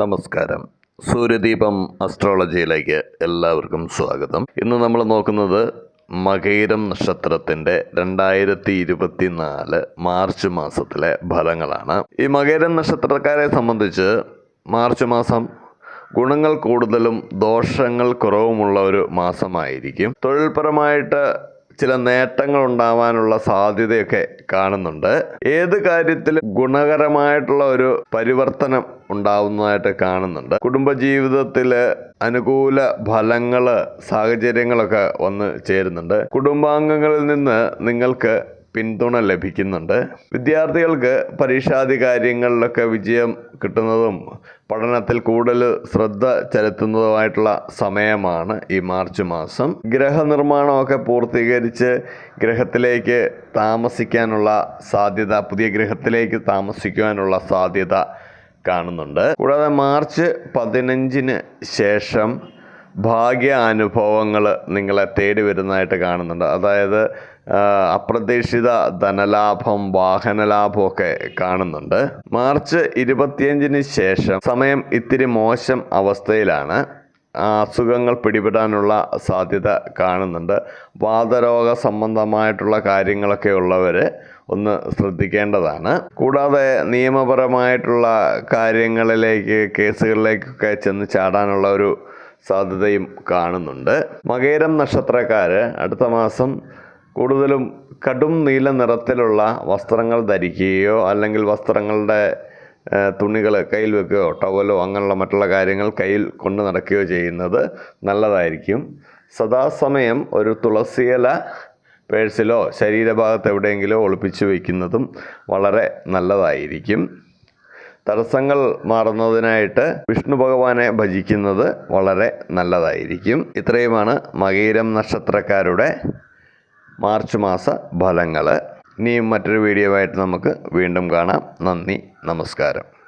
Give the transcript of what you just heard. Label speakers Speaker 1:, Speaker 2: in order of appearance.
Speaker 1: നമസ്കാരം. സൂര്യദീപം അസ്ട്രോളജിയിലേക്ക് എല്ലാവർക്കും സ്വാഗതം. ഇന്ന് നമ്മൾ നോക്കുന്നത് മകൈരം നക്ഷത്രത്തിന്റെ രണ്ടായിരത്തി ഇരുപത്തി നാല് മാർച്ച് മാസത്തിലെ ഫലങ്ങളാണ്. ഈ മകൈരം നക്ഷത്രക്കാരെ സംബന്ധിച്ച് മാർച്ച് മാസം ഗുണങ്ങൾ കൂടുതലും ദോഷങ്ങൾ കുറവുമുള്ള ഒരു മാസമായിരിക്കും. തൊഴിൽപരമായിട്ട് ചില നേട്ടങ്ങൾ ഉണ്ടാവാനുള്ള സാധ്യതയൊക്കെ കാണുന്നുണ്ട്. ഏത് കാര്യത്തിൽ ഗുണകരമായിട്ടുള്ള ഒരു പരിവർത്തനം ഉണ്ടാവുന്നതായിട്ട് കാണുന്നുണ്ട്. കുടുംബജീവിതത്തിൽ അനുകൂല ഫലങ്ങൾ സാഹചര്യങ്ങളൊക്കെ വന്ന് ചേരുന്നുണ്ട്. കുടുംബാംഗങ്ങളിൽ നിന്ന് നിങ്ങൾക്ക് പിന്തുണ ലഭിക്കുന്നുണ്ട്. വിദ്യാർത്ഥികൾക്ക് പരീക്ഷാദി കാര്യങ്ങളിലൊക്കെ വിജയം കിട്ടുന്നതും പഠനത്തിൽ കൂടുതൽ ശ്രദ്ധ ചെലുത്തുന്നതുമായിട്ടുള്ള സമയമാണ് ഈ മാർച്ച് മാസം. ഗ്രഹനിർമ്മാണമൊക്കെ പൂർത്തീകരിച്ച് ഗ്രഹത്തിലേക്ക് താമസിക്കാനുള്ള സാധ്യത പുതിയ ഗ്രഹത്തിലേക്ക് താമസിക്കുവാനുള്ള സാധ്യത കാണുന്നുണ്ട്. കൂടാതെ മാർച്ച് പതിനഞ്ചിന് ശേഷം ഭാഗ്യ അനുഭവങ്ങൾ നിങ്ങളെ തേടി വരുന്നതായിട്ട് കാണുന്നുണ്ട്. അതായത് അപ്രതീക്ഷിത ധനലാഭം വാഹനലാഭമൊക്കെ കാണുന്നുണ്ട്. മാർച്ച് ഇരുപത്തിയഞ്ചിന് ശേഷം സമയം ഇത്തിരി മോശം അവസ്ഥയിലാണ്. അസുഖങ്ങൾ പിടിപെടാനുള്ള സാധ്യത കാണുന്നുണ്ട്. വാതരോഗ സംബന്ധമായിട്ടുള്ള കാര്യങ്ങളൊക്കെ ഉള്ളവർ ഒന്ന് ശ്രദ്ധിക്കേണ്ടതാണ്. കൂടാതെ നിയമപരമായിട്ടുള്ള കാര്യങ്ങളിലേക്ക് കേസുകളിലേക്കൊക്കെ ചെന്ന് ചാടാനുള്ള ഒരു സാധ്യതയും കാണുന്നുണ്ട്. മകേരം നക്ഷത്രക്കാർ അടുത്ത മാസം കൂടുതലും കടും നീല നിറത്തിലുള്ള വസ്ത്രങ്ങൾ ധരിക്കുകയോ അല്ലെങ്കിൽ വസ്ത്രങ്ങളുടെ തുണികൾ കയ്യിൽ വെക്കുകയോ ടവലോ അങ്ങനെയുള്ള മറ്റുള്ള കാര്യങ്ങൾ കയ്യിൽ കൊണ്ടു നടക്കുകയോ ചെയ്യുന്നത് നല്ലതായിരിക്കും. സദാസമയം ഒരു തുളസിയില പേഴ്സിലോ ശരീരഭാഗത്ത് എവിടെയെങ്കിലോ ഒളിപ്പിച്ച് വയ്ക്കുന്നതും വളരെ നല്ലതായിരിക്കും. തടസ്സങ്ങൾ മാറുന്നതിനായിട്ട് വിഷ്ണു ഭഗവാനെ ഭജിക്കുന്നത് വളരെ നല്ലതായിരിക്കും. ഇത്രയുമാണ് മകീരം നക്ഷത്രക്കാരുടെ മാർച്ച് മാസ ഫലങ്ങൾ ഇനിയും മറ്റൊരു വീഡിയോ ആയിട്ട് നമുക്ക് വീണ്ടും കാണാം. നന്ദി നമസ്കാരം.